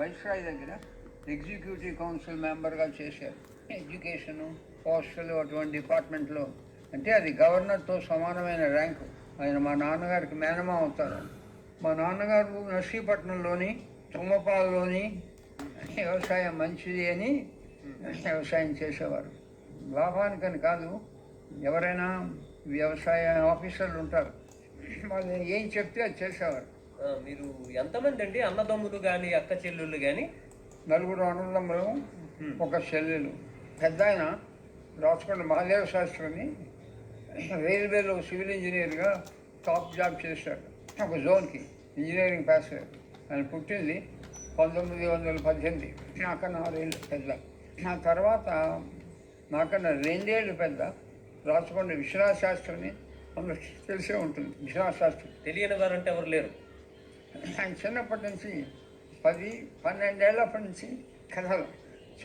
Viceroy దగ్గర executive council మెంబర్గా చేశారు ఎడ్యుకేషను పోస్టల్ అటువంటి డిపార్ట్మెంట్లో. అంటే అది గవర్నర్తో సమానమైన ర్యాంకు. ఆయన మా నాన్నగారికి మేనమా అవుతారు. మా నాన్నగారు నర్సీపట్నంలోని తుమ్మపాలలోని వ్యవసాయం మంచిది అని వ్యవసాయం చేసేవారు. లాభానికని కాదు ఎవరైనా వ్యవసాయ ఆఫీసర్లు ఉంటారు. వాళ్ళు ఏం చెప్తే అది చేసేవారు. మీరు ఎంతమంది అండి? అన్నదమ్ములు కానీ అక్క చెల్లెళ్ళు కానీ నలుగురు అన్నదమ్ములు ఒక చెల్లెలు. పెద్ద ఆయన రాచకొండ మహాదేవ శాస్త్రిని. రైల్వేలో సివిల్ ఇంజనీర్గా టాప్ జాబ్ చేశాడు. ఒక జోన్కి ఇంజనీరింగ్ పాస్ ఆయన పుట్టింది పంతొమ్మిది వందల పద్దెనిమిది. నాకన్నా ఆరేళ్ళు పెద్ద. నా తర్వాత నాకన్నా రెండేళ్ళు పెద్ద. రాచకొండ విశ్వనాథ శాస్త్రిని అందరికి తెలిసే ఉంటుంది. విశ్వనాథ శాస్త్రి. తెలియని వారంటే ఎవరు లేరు. ఆయన చిన్నప్పటి నుంచి పది పన్నెండేళ్ళప్పటి నుంచి కథలు.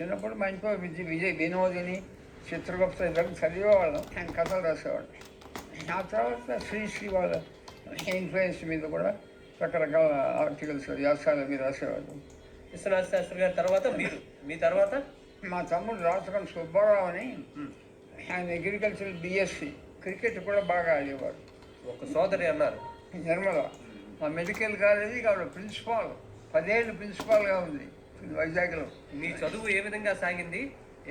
చిన్నప్పుడు మా ఇంట్లో విజయ్ విజయ్ వినోదిని చిత్రగుప్త ఇద్దరు చదివేవాళ్ళం. ఆయన కథలు రాసేవాడు. ఆ తర్వాత శ్రీశ్రీ వాళ్ళ ఇన్ఫ్లుయెన్స్ మీద కూడా రకరకాల ఆర్టికల్స్ వ్యాసాల మీద రాసేవాడు. విశ్వనాథ శాస్త్రి గారి తర్వాత మీరు? మీ తర్వాత? మా తమ్ముడు రాచకొండ సుబ్బారావు అని ఆయన అగ్రికల్చర్ బిఎస్సి క్రికెట్ కూడా బాగా ఆడేవాడు. ఒక సోదరి అన్నారు. నిర్మల. ఆ మెడికల్ కాలేజీకి ఆవిడ ప్రిన్సిపాల్ పదేళ్ళు ప్రిన్సిపాల్గా ఉంది వైజాగ్లో. మీ చదువు ఏ విధంగా సాగింది?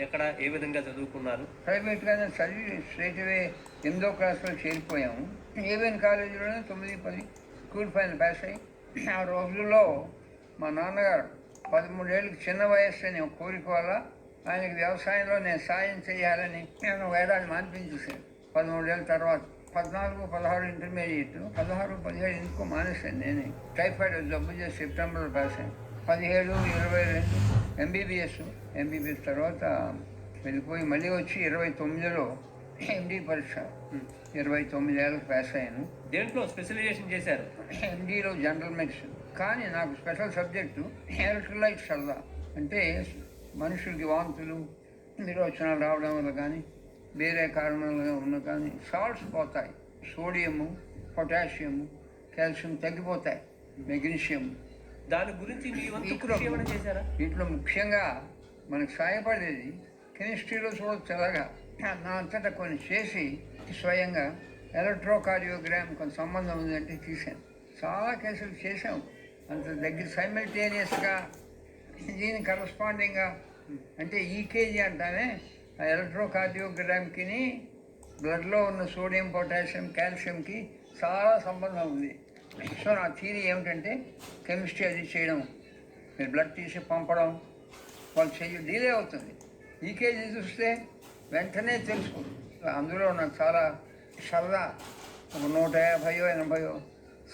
ఎక్కడ ఏ విధంగా చదువుకున్నారు? ప్రైవేట్గానే చదివి స్ట్రైట్ అవే ఎనిమిదో క్లాస్లో చేరిపోయాము. ఏవిఎన్ కాలేజీలోనే తొమ్మిది పది స్కూల్ ఫైనల్ పాస్ అయ్యి ఆ రోజుల్లో మా నాన్నగారు పదమూడేళ్ళకి చిన్న వయస్సు అని ఒక కోరిక వల్ల ఆయనకి వ్యవసాయంలో నేను సాయం చేయాలని నేను వేడాన్ని మాన్పించేసాను పదమూడేళ్ళ తర్వాత పద్నాలుగు పదహారు ఇంటర్మీడియట్ పదహారు పదిహేడు ఎందుకో మానేశాను నేనే. టైఫాయిడ్ జబ్బు చేసి సెప్టెంబర్లో అయ్యాను పదిహేడు ఇరవై రెండు ఎంబీబీఎస్ ఎంబీబీఎస్ తర్వాత వెళ్ళిపోయి మళ్ళీ వచ్చి ఇరవై తొమ్మిదిలో ఎండి పరీక్ష. ఇరవై తొమ్మిది ఏళ్ళకి పాస్ అయ్యాను. దేంట్లో స్పెషలైజేషన్ చేశారు? ఎండీలో జనరల్ మెడిసిన్ కానీ నాకు స్పెషల్ సబ్జెక్టు ఎలక్ట్రోలైట్స్ అల్లా అంటే మనుషులకి వాంతులు నిర్వచనాలు రావడం వల్ల కానీ వేరే కారణాలుగా ఉన్న కానీ సాల్ట్స్ పోతాయి. సోడియము పొటాషియము కాల్షియం తగ్గిపోతాయి. మెగ్నీషియం దాని గురించి వీటిలో వీటిలో ముఖ్యంగా మనకు సహాయపడేది కెమిస్ట్రీలో చూడొచ్చు అలాగా. నా అంతటా కొన్ని చేసి స్వయంగా ఎలక్ట్రోకార్డియోగ్రామ్ కొంత సంబంధం ఉందంటే తీశాను. చాలా కేసులు చేసాం అంత దగ్గర సైమల్టేనియస్గా దీని కరస్పాండింగ్గా అంటే ఈకేజీ అంటానే ఆ ఎలక్ట్రోకార్డియోగ్రామ్కిని బ్లడ్లో ఉన్న సోడియం పొటాషియం కాల్షియంకి చాలా సంబంధం ఉంది. సో నా థీరీ ఏమిటంటే కెమిస్ట్రీ అది చేయడం. మీరు బ్లడ్ తీసి పంపడం వాళ్ళు చెయ్యి డీలే అవుతుంది. ఈకేజీ చూస్తే వెంటనే తెలుసు అందులో నాకు చాలా సరదా. ఒక నూట యాభైయో ఎనభైయో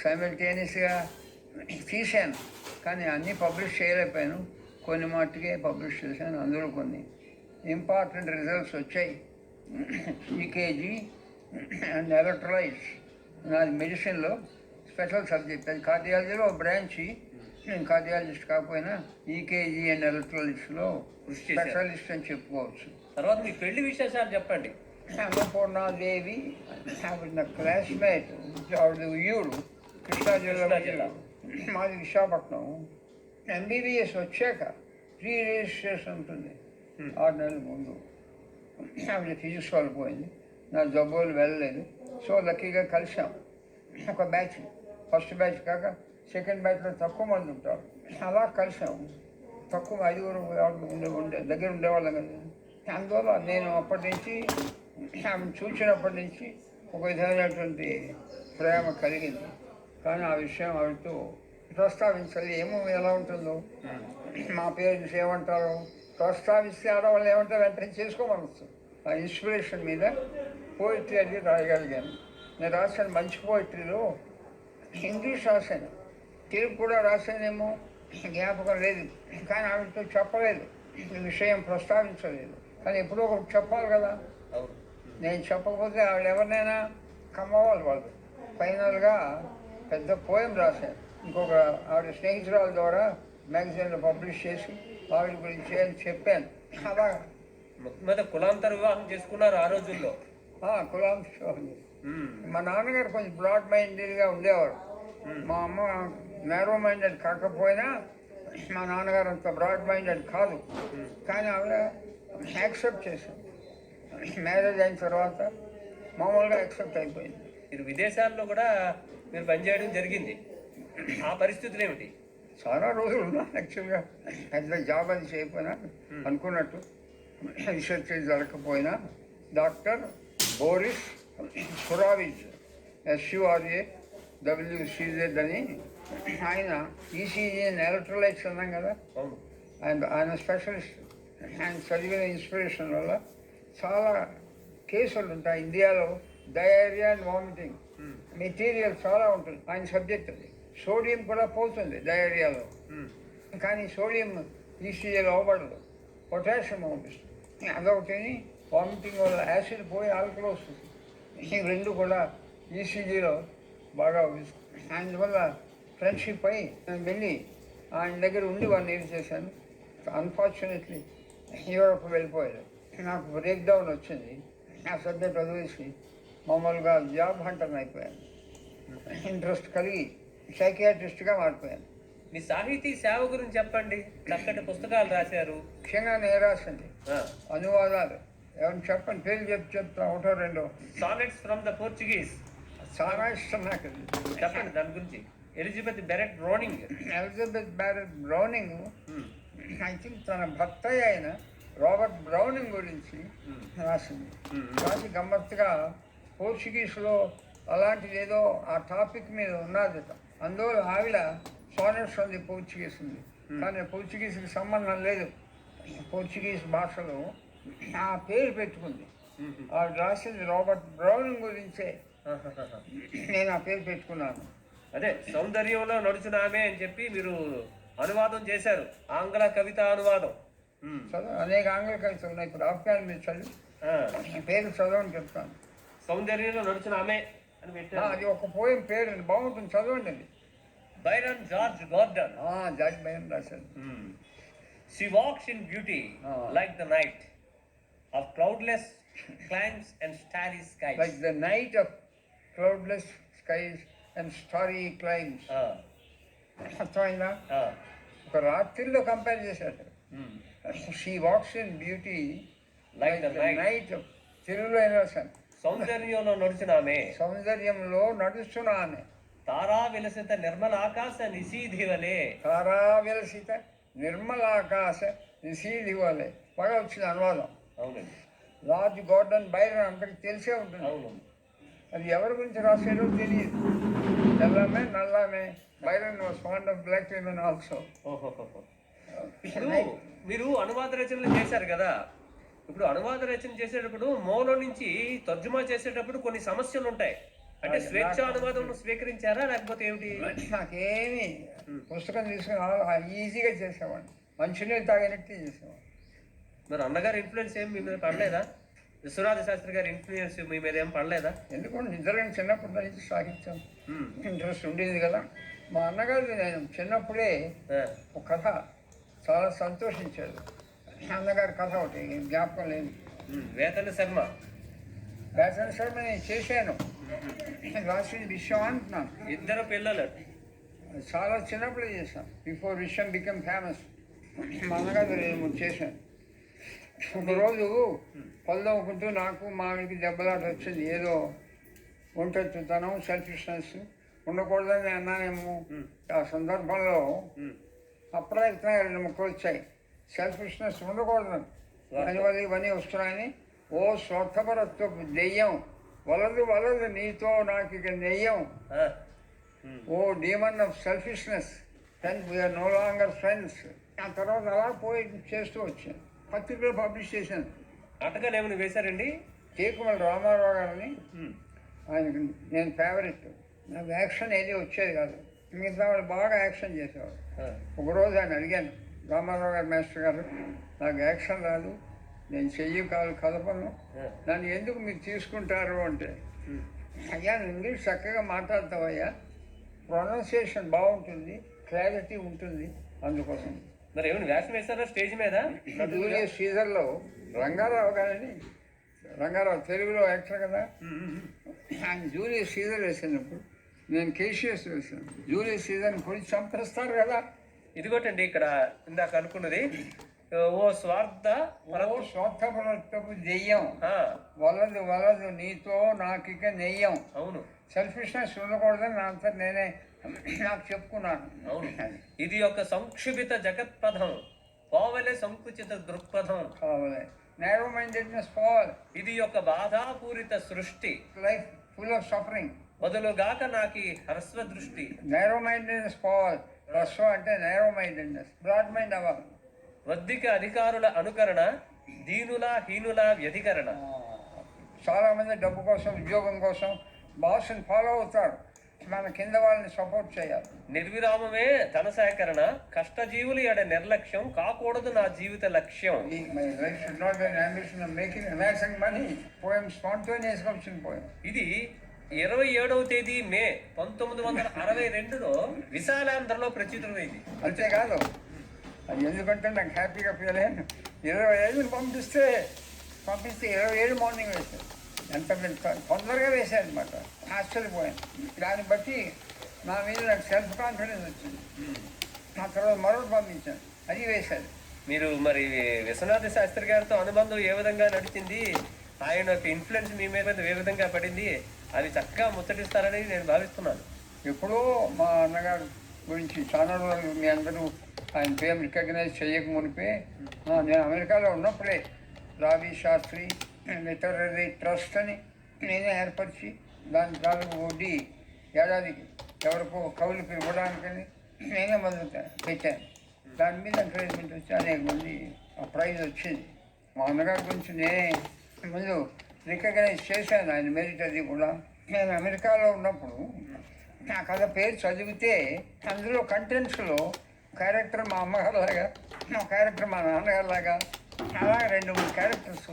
సైమిల్టేనియస్గా తీశాను. కానీ అన్నీ పబ్లిష్ చేయలేకపోయాను. కొన్ని మట్టుకే పబ్లిష్ చేశాను అందులో కొన్ని. ఇంపార్టెంట్ రిజల్ట్స్ వచ్చాయి. ఈకేజీ అండ్ ఎలక్ట్రోలైట్స్ నాది మెడిసిన్లో స్పెషల్ సబ్జెక్ట్ అది కార్డియాలజీలో బ్రాంచి నేను కార్డియాలజిస్ట్ కాకపోయినా ఈకేజీ అండ్ చేశారు. స్పెషలిస్ట్ అని చెప్పుకోవచ్చు. తర్వాత మీ పెళ్ళి విశేషాలు చెప్పండి. అన్నపూర్ణాదేవి ఆవిడ నా క్లాస్మేట్ ఆవిడ ఉయ్యూరు. కృష్ణా జిల్లా. మాది విశాఖపట్నం. ఎంబీబీఎస్ వచ్చాక ప్రీ రిజిస్ట్రేషన్ ఉంటుంది. ఆరు నెలల ముందు. ఆవిడ ఫిజిక్స్ వాళ్ళు పోయింది. నా జబ్బులు వెళ్ళలేదు. సో లక్కీగా కలిసాం ఒక బ్యాచ్ ఫస్ట్ బ్యాచ్ కాక సెకండ్ బ్యాచ్లో తక్కువ మంది ఉంటారు. అలా కలిసాం తక్కువ ఐదుగురు ఉండే ఉండే దగ్గర ఉండేవాళ్ళం కదా. అందువల్ల నేను అప్పటి నుంచి ఆమె చూసినప్పటి నుంచి ఒక విధమైనటువంటి ప్రేమ కలిగింది. కానీ ఆ విషయం ఆవిడతో ప్రస్తావించాలి. ఏమో ఎలా ఉంటుందో. మా పేరెంట్స్ ఏమంటారో? ప్రస్తావిస్తే ఆడవాళ్ళు ఏమంటారు వెంటనే చేసుకోమనొచ్చు. ఆ ఇన్స్పిరేషన్ మీద పోయిటరీ అది రాయగలిగాను. నేను రాసిన మంచి పోయిటరీలో ఇంగ్లీష్ రాశాను. తెలుగు కూడా రాశానేమో జ్ఞాపకం లేదు. కానీ ఆవిడతో చెప్పలేదు. ఈ విషయం ప్రస్తావించలేదు. కానీ ఎప్పుడో ఒకటి చెప్పాలి కదా. నేను చెప్పకపోతే ఆవిడ ఎవరినైనా కమ్మవాలి వాళ్ళు. ఫైనల్గా పెద్ద పోయం రాశాను ఇంకొక ఆవిడ స్నేహితురాల ద్వారా మ్యాగజైన్లో పబ్లిష్ చేసి ఆవిడ గురించి అని చెప్పాను. అలా మొత్తం మీద కులాంతర వివాహం చేసుకున్నారు ఆ రోజుల్లో. ఆ, కులాం షోహన్ ఉమ్. మా నాన్నగారు కొంచెం బ్రాడ్ మైండెడ్గా ఉండేవారు. మా అమ్మ నేరో మైండెడ్ కాకపోయినా మా నాన్నగారు అంత బ్రాడ్ మైండెడ్ కాదు. కానీ ఆవిడ యాక్సెప్ట్ చేసింది. మ్యారేజ్ అయిన తర్వాత మామూలుగా యాక్సెప్ట్ అయిపోయింది. మీరు విదేశాల్లో కూడా మీరు పనిచేయడం జరిగింది. ఆ పరిస్థితులు ఏమిటి? చాలా రోజులు ఉన్నాను యాక్చువల్గా పెద్ద జాబ్ అది చేయకపోయినా అనుకున్నట్టు రీసెర్చ్ జరగకపోయినా డాక్టర్ బోరిస్ సురావిజ్ ఎస్యుఆర్ఏ డబ్ల్యూసీజెడ్ అని ఆయన E ఈసీజీ ఎలక్ట్రోలైట్స్ అన్నాం కదా. ఆయన ఆయన స్పెషలిస్ట్ ఆయన చదివిన ఇన్స్పిరేషన్ వల్ల చాలా కేసులు ఉంటాయి. ఇండియాలో డయేరియా అండ్ వామిటింగ్. మెటీరియల్ చాలా ఉంటుంది. ఆయన సబ్జెక్ట్ అది. సోడియం కూడా పోతుంది డయేరియాలో. కానీ సోడియం ఈసీఏలో అవ్వబడదు పొటాషియం పంపిస్తుంది. అదొకటి వామిటింగ్ వల్ల యాసిడ్ పోయి ఆల్కల్ వస్తుంది. ఈ రెండు కూడా ఈసీజీలో బాగా. అందువల్ల ఫ్రెండ్షిప్ అయి నేను వెళ్ళి ఆయన దగ్గర ఉండి వాడిని ఏం చేశాను? అన్ఫార్చునేట్లీ యూరోప్ వెళ్ళిపోయాడు. నాకు బ్రేక్ డౌన్ వచ్చింది. ఆ సబ్జెక్ట్ వదిలేసి మామూలుగా జాబ్ హంటర్ అయిపోయాను. ఇంట్రెస్ట్ కలిగి సైకియాట్రిస్ట్గా మారిపోయాను. మీ సాహితీ సేవ గురించి చెప్పండి. చక్కటి పుస్తకాలు రాశారు. ముఖ్యంగా నేను రాసింది. అనువాదాలు. ఎవరిని చెప్పండి? పేరు చెప్పి చెప్తా ఒకటో రెండో. సానెట్స్ ఫ్రమ్ ద పోర్చుగీస్ చాలా ఇష్టం నాకు. చెప్పండి దాని గురించి. Elizabeth Barrett Browning Elizabeth Barrett Browning I think తన భర్త అయిన రాబర్ట్ బ్రౌనింగ్ గురించి రాసింది. రాసి గమ్మత్తుగా పోర్చుగీస్లో అలాంటిది ఏదో ఆ టాపిక్ మీద ఉన్నది. అందువల్ల ఆవిడ సోనెట్స్ ఉంది పోర్చుగీస్ ఉంది కానీ పోర్చుగీస్కి సంబంధం లేదు. పోర్చుగీస్ భాషలో ఆ పేరు పెట్టుకుంది. ఆవిడ రాసింది రాబర్ట్ బ్రౌనింగ్ గురించే నేను ఆ పేరు పెట్టుకున్నాను. అదే సౌందర్యంలో నడుచున ఆమె అని చెప్పి మీరు అనువాదం చేశారు. ఆంగ్ల కవిత అనువాదం. చదువు అనేక ఆంగ్ల కవితలు ఉన్నాయి. ఇప్పుడు ఆఫ్ఘాన్ మీద చదివి పేరు చదవని చెప్తాను. సౌందర్యంలో నడుచున ఆమె. అది ఒక పోయం పేరు అండి బాగుంటుంది చదవండి అది. Byron George Gordon. ఆ, జాజ్ భయం రాశాను She walks in beauty Ah. like the night of cloudless climes and starry skies. Like the night of cloudless skies and starry climes Ah, అర్థమైందా? ah, ఒక రాత్రిలో కంపేర్ చేశాడు. mm. She walks in beauty Like the night. Night తెలుగులో ఏం రాశాను సౌందర్యంలో నడుచున ఆమె సౌందర్యంలో నడుస్తున్నా ఆమె తారా విలసిత నిర్మల ఆకాశ నిశీధి వలె తారా విలసిత నిర్మలాకాశ నిశీధి వలె బాగా వచ్చింది అనువాదం. అవునండి. లార్జ్ గార్డెన్ బైరన్ అందరికి తెలిసే ఉంటుంది. అవును అది ఎవరి గురించి రాసాడో తెలియదు. తెల్లమే నల్లమే. Byron was fond of black women also. ఇప్పుడు మీరు అనువాద రచనలు చేశారు కదా. ఇప్పుడు అనువాద రచన చేసేటప్పుడు మౌనం నుంచి తర్జుమా చేసేటప్పుడు కొన్ని సమస్యలు ఉంటాయి అంటే స్వేచ్ఛ అనువాదం స్వీకరించారా? లేకపోతే ఏమిటి? నాకేమి పుస్తకం తీసుకుని ఈజీగా చేసేవాడిని. మంచినీళ్ళు తాగినట్టు చేసేవాడిని. మరి అన్నగారి ఇన్ఫ్లుయెన్స్ ఏం మీ మీద పడలేదా? విశ్వనాథ శాస్త్రి గారి ఇన్ఫ్లుయెన్స్ మీ మీద ఏం పడలేదా? ఎందుకంటే నిద్రని చిన్నప్పటి నుంచి సాగించాం. ఉమ్. ఇంట్రెస్ట్ ఉండేది కదా. మా అన్నగారు నేను చిన్నప్పుడే ఒక కథ చాలా సంతోషించాడు అన్నగారి కథ ఒకటి జ్ఞాపకం లేదు. వేతన శర్మ. వ్యాసన శర్మ నేను చేశాను. రాసింది విషయం అంటున్నాను. ఇద్దరు పిల్లలు. చాలా చిన్నప్పుడే చేశాను బిఫోర్ విషయం బికమ్ ఫేమస్ మా అన్నగారు నేను చేశాను. ఒకరోజు పల్లవుకుంటూ నాకు మామిడికి దెబ్బలాట వచ్చింది. ఏదో ఒంటెత్తుతనం సెల్ఫిష్నెస్ ఉండకూడదని అన్నానేమో. ఆ సందర్భంలో. అప్రయత్నంగా రెండు ముక్కలు వచ్చాయి. సెల్ఫిష్నెస్ ఉండకూడదు దానివల్ల ఇవన్నీ వస్తున్నాయని ఓ స్వార్థపరత్వ దెయ్యం వలదు వలదు నీతో నాకు ఇక నెయ్యం. O demon of selfishness friends we are no longer friends ఆ తర్వాత అలా పోయి చేస్తూ వచ్చాను పత్రికలో పబ్లిష్ చేశాను నాటకాలు ఏమైనా వేశారండి? కేకుమల రామారావు గారిని. ఉమ్. ఆయనకి నేను ఫేవరెట్ నాకు యాక్షన్ ఏది వచ్చేది కాదు. మిగతా వాళ్ళు బాగా యాక్షన్ చేసేవాడు. ఒకరోజు ఆయన అడిగాను రామారావు గారు మాస్టర్ గారు నాకు యాక్షన్ రాదు నేను చెయ్యి కాలు కదపను. నన్ను ఎందుకు మీరు తీసుకుంటారు అంటే. అయ్యా ఇంగ్లీష్ చక్కగా మాట్లాడతావయ్యా ప్రొనౌన్సియేషన్ బాగుంటుంది క్లారిటీ ఉంటుంది అందుకోసం మరి ఏమైనా వేషం వేశారా స్టేజ్ మీద జూలియస్ సీజర్లో రంగారావు గారని రంగారావు తెలుగులో యాక్టర్ కదా. ఆయన జూలియస్ సీజర్ వేసినప్పుడు నేను కేషియస్ వేసాను జూలియస్ సీజర్ని పొడి చంపేస్తారు కదా ఇదిగోటండి ఇక్కడ ఇందాక అనుకున్నది ఓ స్వార్థ ఓ స్వార్థపరత్వపు దెయ్యం. ఆ, వలదు వలదు నీతో నాకిక నెయ్యం అవును. సెల్ఫిష్నెస్ ఉండకూడదని నా అంతా నేనే నాకు చెప్పుకున్నాను. అవును. ఇది ఒక సంక్షిప్త జగత్పథం. పోవలే సంకుచిత దృక్పథం. కావాలి నేరో మైండెడ్నెస్ ఫాల్ ఇది ఒక బాధాపూరిత సృష్టి. లైఫ్ ఫుల్ ఆఫ్ సఫరింగ్ బదులుగాక నాకి హరస్వ దృష్టి నేరో మైండెడ్నెస్ ఫాల్ రస్వ అంటే నేరో మైండెడ్నెస్ బ్రాడ్ మైండ్ అవ్వాలి వద్దిక అధికారుల అనుకరణ దీనుల హీనుల వ్యధికరణ. చాలా మంది డబ్బు కోసం ఉద్యోగం కోసం బాస్ని ఫాలో అవుతారు. మన కింద వాళ్ళని సపోర్ట్ చేయాలి. నిర్విరామమే ధన సేకరణ కష్టజీవులు ఎడ నిర్లక్ష్యం కాకూడదు నా జీవిత లక్ష్యం. ఇది ఇరవై ఏడవ తేదీ మే పంతొమ్మిది వందల అరవై రెండులో విశాలాంధ్రలో ప్రచురితమైంది అంతేకాదు. అది ఎందుకంటే నాకు హ్యాపీగా ఫీల్ అయ్యాను. ఇరవై ఏళ్ళు పంపిస్తే పంపిస్తే ఇరవై ఏడు మార్నింగ్ వేశాను ఎంత తొందరగా వేశాను అనమాట ఆశ్చర్యపోయాను. దాన్ని బట్టి నా మీద నాకు సెల్ఫ్ కాన్ఫిడెన్స్ వచ్చింది. ఆ తర్వాత మరొకటి పంపించాను. అది వేశాను మీరు మరి విశ్వనాథ శాస్త్రి గారితో అనుబంధం ఏ విధంగా నడిచింది? ఆయన యొక్క ఇన్ఫ్లుయెన్స్ మీ మీద ఏ విధంగా పడింది? అది చక్కగా ముచ్చటిస్తారని నేను భావిస్తున్నాను. ఎప్పుడో మా అన్నగారు గురించి చాలా రోజులు మీ అందరూ ఆయన పేరు రికగ్నైజ్ చేయక మునిపే నేను అమెరికాలో ఉన్నప్పుడే రావి శాస్త్రి లిటరరీ ట్రస్ట్ అని నేనే ఏర్పరిచి దాని దానికి వడ్డీ ఏడాదికి ఎవరికో కవులకు ఇవ్వడానికని నేనే మొదలు పెట్టాను. దాని మీద ఎంకరేజ్మెంట్ వచ్చి అనేక మంది ఆ ప్రైజ్ వచ్చింది. మా అన్నగారి గురించి నేనే ముందు రికగ్నైజ్ చేశాను ఆయన మెరిట్ అది కూడా. నేను అమెరికాలో ఉన్నప్పుడు నా కథ పేరు చదివితే అందులో కంటెంట్స్లో క్యారెక్టర్ మా అమ్మగారు లాగా నా క్యారెక్టర్ మా నాన్నగారు లాగా అలా రెండు మూడు క్యారెక్టర్స్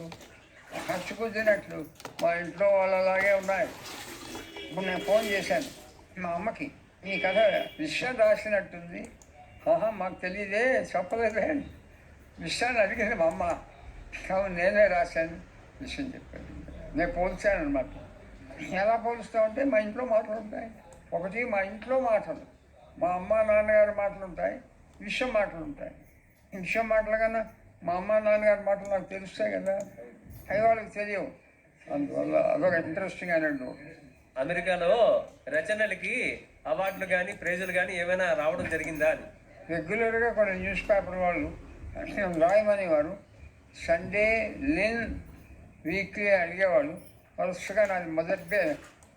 హచ్చుకుద్దినట్లు మా ఇంట్లో వాళ్ళలాగే ఉన్నాయి. ఇప్పుడు నేను ఫోన్ చేశాను మా అమ్మకి ఈ కథ విషయం రాసినట్టుంది ఆహా మాకు తెలియదే చెప్పలేదే. అని విషయాన్ని అడిగింది మా అమ్మ. కావు నేనే రాశాను. విషయం చెప్పాను నేను పోల్చాను అనమాట ఎలా పోలుస్తామంటే మా ఇంట్లో మాటలు ఉంటాయి. ఒకటి మా ఇంట్లో మాటలు మా అమ్మ నాన్నగారి మాటలు ఉంటాయి విషయం మాటలు ఉంటాయి. విషయం మాటలు కన్నా మా అమ్మ నాన్నగారి మాటలు నాకు తెలుస్తాయి కదా. అవి వాళ్ళకి తెలియవు. అందువల్ల అదొక ఇంట్రెస్టింగ్ అయినట్టు అమెరికాలో రచనలకి అవార్డులు కానీ ప్రైజులు కానీ ఏమైనా రావడం జరిగిందా అని? రెగ్యులర్గా కొన్ని న్యూస్ పేపర్ వాళ్ళు రాయమని వారు సండే లిన్ వీక్లీ అడిగేవాళ్ళు. వరుసగా నాది మొదటి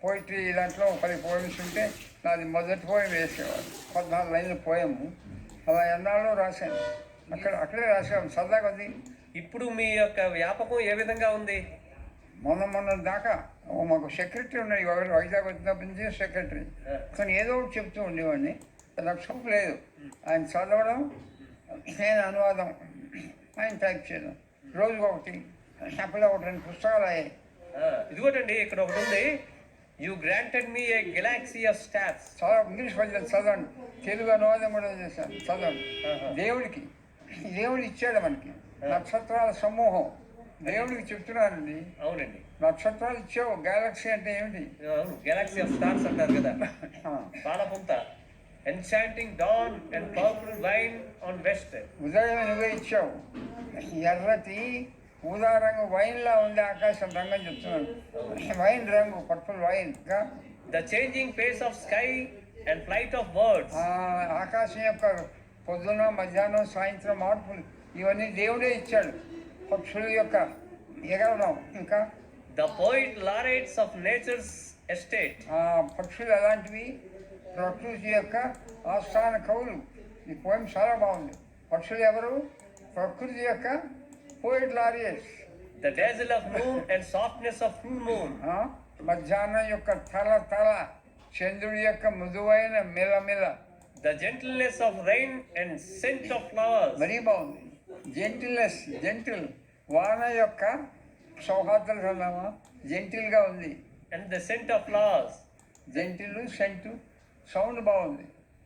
పోయిటరీ దాంట్లో పది పోయమ్స్ ఉంటే నాది మొదటి పోయం వేసేవాడు పద్నాలుగు లైన్ల పోయము. అలా ఎన్నాళ్ళు రాశాను. అక్కడ అక్కడే రాసాము సరదా కొద్ది ఇప్పుడు మీ యొక్క వ్యాపకం ఏ విధంగా ఉంది? మొన్న మొన్న దాకా ఓ మాకు సెక్రటరీ ఉన్నాయి ఎవరు వైజాగ్ వచ్చినప్పటి నుంచి సెక్రటరీ. కానీ ఏదో ఒకటి చెప్తూ ఉండేవాడిని. చూపు లేదు. ఆయన చదవడం నేను అనువాదం ఆయన టైప్ చేయడం. రోజుకు అప్పుడే ఒకటి రెండు పుస్తకాలు అయ్యాయి. ఇదిగోటండి ఇక్కడ ఒకటి ఉంది. You granted me a galaxy of stars English పద్యం చదవండి. తెలుగు అనువాదం కూడా చేశాను. చదవండి. దేవుడికి దేవుడు ఇచ్చాడు మనకి. నక్షత్రాల సమూహం. దేవుడికి చెప్తున్నానండి. అవునండి. నక్షత్రాలు ఇచ్చావు. గెలాక్సీ అంటే ఏమిటి? గెలాక్సీ ఆఫ్ స్టార్స్ అంటారు కదా. పాలపుంత enchanting dawn and purple wine on west ఉదయం నువ్వే ఇచ్చావు. ఎర్రటి ఊదా రంగు వైన్లా ఉంది ఆకాశం రంగం చెప్తున్నాను వైన్ రంగు purple wine the changing face of sky and flight of birds ఆకాశం యొక్క పొద్దున మధ్యాహ్నం సాయంత్రం మార్పులు ఇవన్నీ దేవుడే ఇచ్చాడు. పక్షుల యొక్క ఎగరడం ఇంకా? The poet laureates of nature's estate ఆ పక్షులు ఎలాంటివి ప్రకృతి యొక్క ఆస్థాన కవులు. ఈ పోయం చాలా బాగుంది. పక్షులు ఎవరు? ప్రకృతి యొక్క poet laureates the dazzle of moon and softness of full moon ఆ, మధ్యాహ్నం యొక్క తల తల చంద్రుడి యొక్క మృదువైన మిలమిల the gentleness of rain and scent of flowers మరీ బాగుంది జెంటిల్నెస్ జెంటిల్ వాన యొక్క సౌహార్దలు అన్నామా జెంటిల్గా ఉంది and the scent of flowers gentle scent sound బాగుంది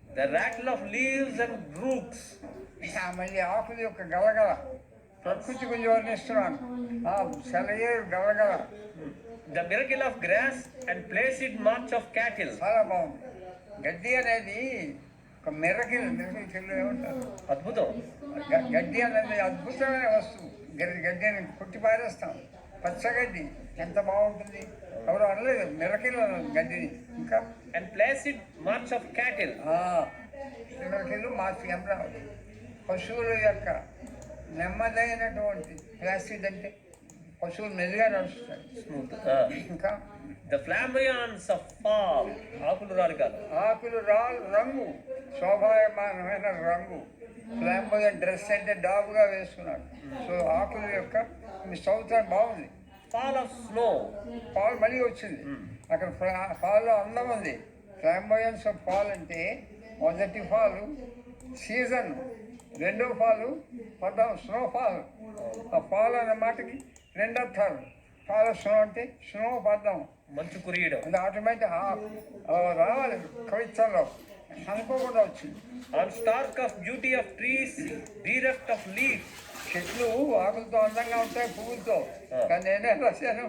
the rattle of leaves and roots ఆ మళ్ళీ ఆకుల యొక్క గలగల ప్రకృతి గురించి వర్ణిస్తున్నాను ఆ సెలయేరు గలగల the miracle of grass and placid march of cattle చాలా బాగుంది గడ్డి అనేది ఒక మెరకిల్ మెరకిల్ చెల్లు ఏమంటారు అద్భుతం గ- గడ్డి అనేది అద్భుతమైన వస్తువు గడ్డి గడ్డి అని కొట్టి పారేస్తాం పచ్చగడ్డి ఎంత బాగుంటుంది ఎవరు అనలేదు మెరకిల్ అన్నారు గడ్డిని ఇంకా and placid march of cattle miracle మార్చి అమరావతి పశువుల యొక్క నెమ్మదైనటువంటి ప్లాస్టిక్ అంటే పశువులు మెరుగా నడుస్తాయి. ఇంకా ద ఫ్లామయాన్స్ ఆఫ్ ఫాల్. ఆకులు రాలు కాదు. ఆకులు రాల్ రంగు. శోభాయమానమైన రంగు. ఫ్లాంబోగా డ్రెస్ అంటే డాబుగా వేసుకున్నాడు సో ఆకుల యొక్క మీ సంవత్సరం బాగుంది. Fall of snow. పాలు మళ్ళీ వచ్చింది. అక్కడ పాలు అందం ఉంది. ఫ్లాంబోయన్స్ ఆఫ్ పాలు అంటే మొదటి పాలు సీజన్. రెండో పాలు పడ్డం స్నో పాలు. ఆ పాలు అనే మాటకి రెండు అర్థాలు. పాలు స్నో అంటే స్నో పడ్డం మంచు కురియడం. అది ఆటోమేటిక్ రావాలి. కవిత్వంలో అనుకోకుండా వచ్చింది. On stark of beauty of trees bereft of leaf చెట్లు ఆకులతో అందంగా ఉంటాయి పువ్వులతో. కానీ నేనే రాశాను.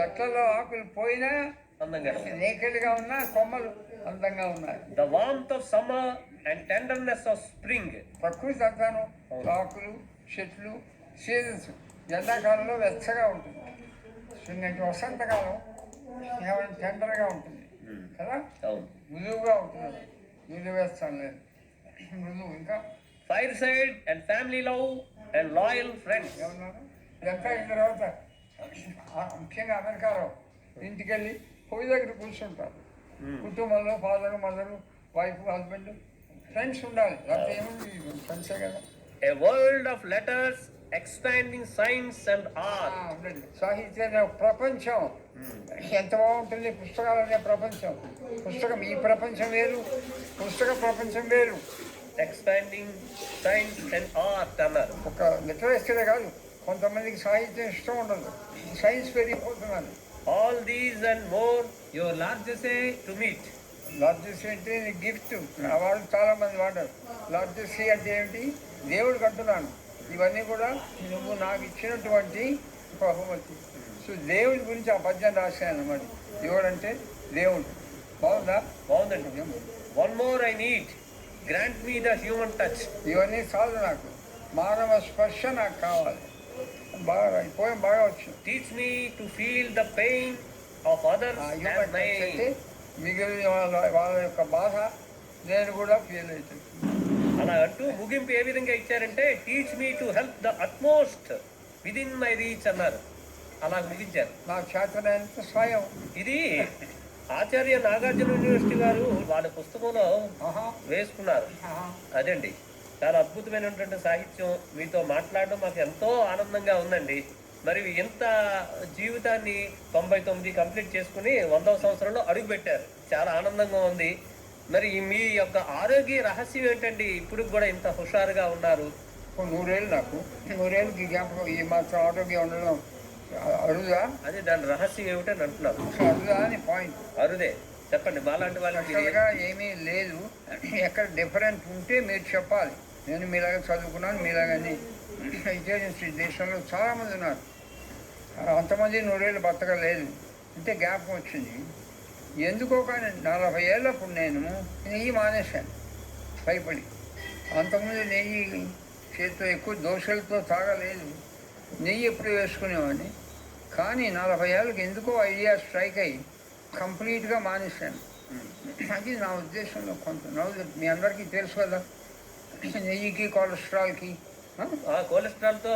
చెట్లలో ఆకులు పోయినా అందంగా. నేకెడ్గా ఉన్నా కొమ్మలు అందంగా ఉన్నాయి. The warmth of summer and tenderness of spring ప్రకృతి అంతాను ఆకులు చెట్లు సీజన్స్ ఎండాకాలంలో వెచ్చగా ఉంటుంది. ఇంకంటే వసంతకాలం ఏమైనా టెండర్గా ఉంటుంది. కదా? అవును. మృదువుగా ఉంటుంది. మృదు వేస్తాను లేదు. మృదువు ఇంకా? Fire side and family love and loyal friends ఏమన్నారు? ఇదంతా అయిన తర్వాత ముఖ్యంగా అమెరికాలో ఇంటికి వెళ్ళి పొయ్యి దగ్గర కూర్చుంటారు. కుటుంబంలో father mother wife husband friends ఉండాలి. ఫ్రెండ్సే కదా. A world of letters expanding science and art సాహిత్య ప్రపంచం. ఎంత బాగుంటుంది పుస్తకాలు అనే ప్రపంచం. పుస్తకం ఈ ప్రపంచం వేరు పుస్తక ప్రపంచం వేరు. ఎక్స్పాండింగ్ సైన్స్ అండ్ ఆర్ట్ అన్నారు. ఒక లిటరేచరే కాదు కొంతమందికి సాహిత్యం ఇష్టం ఉండదు. సైన్స్ పెరిగిపోతున్నారు all these and more your largesse to meet largesse అంటే గిఫ్ట్ వాళ్ళు చాలా మంది వాడారు. లార్జెస్ అంటే ఏమిటి? దేవుడికి అంటున్నాను. ఇవన్నీ కూడా నువ్వు నాకు ఇచ్చినటువంటి బహుమతి. సో దేవుడి గురించి ఆ పద్యం రాశాను అన్నమాట. దేవుడు అంటే దేవుడు. బాగుందా? బాగుందండి. One more I need grant me the human touch ఇవన్నీ చాలు నాకు. మానవ స్పర్శ నాకు కావాలి. బాగా పోయం బాగా వచ్చింది teach me to feel the pain of a human touch అంటే మిగిలిన వాళ్ళ వాళ్ళ యొక్క బాధ నేను కూడా ఫీల్ అవుతుంది. అలా అంటూ ముగింపు ఏ విధంగా ఇచ్చారంటే teach me to help the utmost within my reach అన్నారు. అలా ముగించారు. నా చేతనైనంత స్వయం ఇది ఆచార్య నాగార్జున యూనివర్సిటీ వారు వాళ్ళ పుస్తకంలో వేసుకున్నారు. అదండి. చాలా అద్భుతమైనటువంటి సాహిత్యం. మీతో మాట్లాడడం మాకు ఎంతో ఆనందంగా ఉందండి. మరి ఇంత జీవితాన్ని తొంభై తొమ్మిది కంప్లీట్ చేసుకుని వందవ సంవత్సరంలో అడుగుపెట్టారు చాలా ఆనందంగా ఉంది. మరి మీ యొక్క ఆరోగ్య రహస్యం ఏంటండి? ఇప్పుడు కూడా ఇంత హుషారుగా ఉన్నారు. నూరేళ్ళు నాకు. నూరేళ్ళకి జ్ఞాపకం ఈ మాత్రం ఆరోగ్యం ఉండడం అరుదా? అదే దాని రహస్యం ఏమిటని అంటున్నారు. అరుదా అని పాయింట్. అరుదే. చెప్పండి మాలాంటి వాళ్ళకి ఏమీ లేదు. ఎక్కడ డిఫరెంట్ ఉంటే మీరు చెప్పాలి. నేను మీలాగా చదువుకున్నాను మీలాగని. ఇంటెలిజెన్స్ దేశంలో చాలామంది ఉన్నారు. అంతమంది నూరేళ్ళు బతకలేదు. అంటే జ్ఞాపకం వచ్చింది. ఎందుకో కానీ నలభై ఏళ్ళప్పుడు నేను నెయ్యి మానేశాను. భయపడి. అంతకుముందు నెయ్యి చేతితో ఎక్కువ దోశలతో తాగలేదు. నెయ్యి ఎప్పుడు వేసుకునేవాడిని. కానీ నలభై ఏళ్ళకి ఎందుకో ఐడియా స్ట్రైక్ అయ్యి కంప్లీట్గా మానేశాను. అది నా ఉద్దేశంలో కొంత. నవ్వు మీ అందరికీ తెలుసు కదా. నెయ్యికి కొలెస్ట్రాల్కి ఆ కొలెస్ట్రాల్తో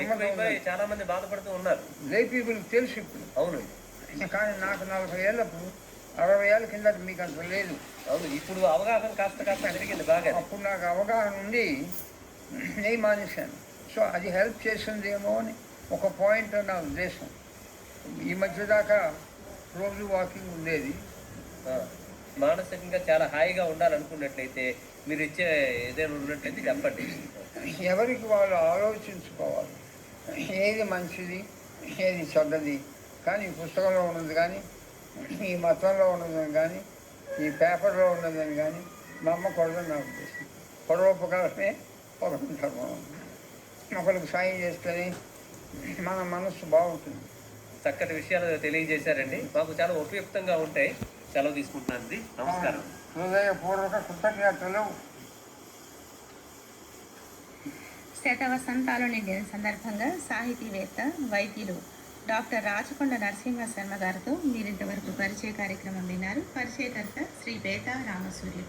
ఎక్కువైపోయి చాలా మంది బాధపడుతూ ఉన్నారు. లే పీపుల్కి తెలుసు ఇప్పుడు అవును. కానీ నాకు నలభై ఏళ్ళప్పుడు అరవై ఏళ్ళ కింద మీకు అంత లేదు. అవును ఇప్పుడు అవగాహన కాస్త కాస్త పెరిగింది బాగా. అప్పుడు నాకు అవగాహన ఉండి నెయ్యి మానేశాను. సో అది హెల్ప్ చేసిందేమో అని ఒక పాయింట్ నా ఉద్దేశం. ఈ మధ్య దాకా రోజు వాకింగ్ ఉండేది. మానసికంగా చాలా హాయిగా ఉండాలనుకున్నట్లయితే మీరు ఇచ్చే ఏదైనా ఉన్నట్లయితే చెప్పండి. ఎవరికి వాళ్ళు ఆలోచించుకోవాలి. ఏది మంచిది ఏది చెడ్డది కానీ ఈ పుస్తకంలో ఉన్నది కానీ ఈ మతంలో ఉన్నదని కానీ ఈ పేపర్లో ఉన్నదని కానీ నమ్మకూడదని నా ఉద్దేశం. పరోపకారమే పరమ ధర్మం. ఒకరికి సాయం చేస్తేనే మన మనస్సు బాగుంటుంది. చక్కటి విషయాలు తెలియజేశారండి. మాకు చాలా ఉపయుక్తంగా ఉంటాయి. సెలవు తీసుకుంటున్నాను నమస్కారం. హృదయపూర్వక కృతజ్ఞతలు. శతవసంతాలు నిండిన సందర్భంగా సాహితీవేత్త వైద్యులు డాక్టర్ రాచకొండ నరసింహ శర్మ గారితో మీరింతవరకు పరిచయ కార్యక్రమం విన్నారు. పరిచయకర్త శ్రీ బేతా రామసూర్యుడు.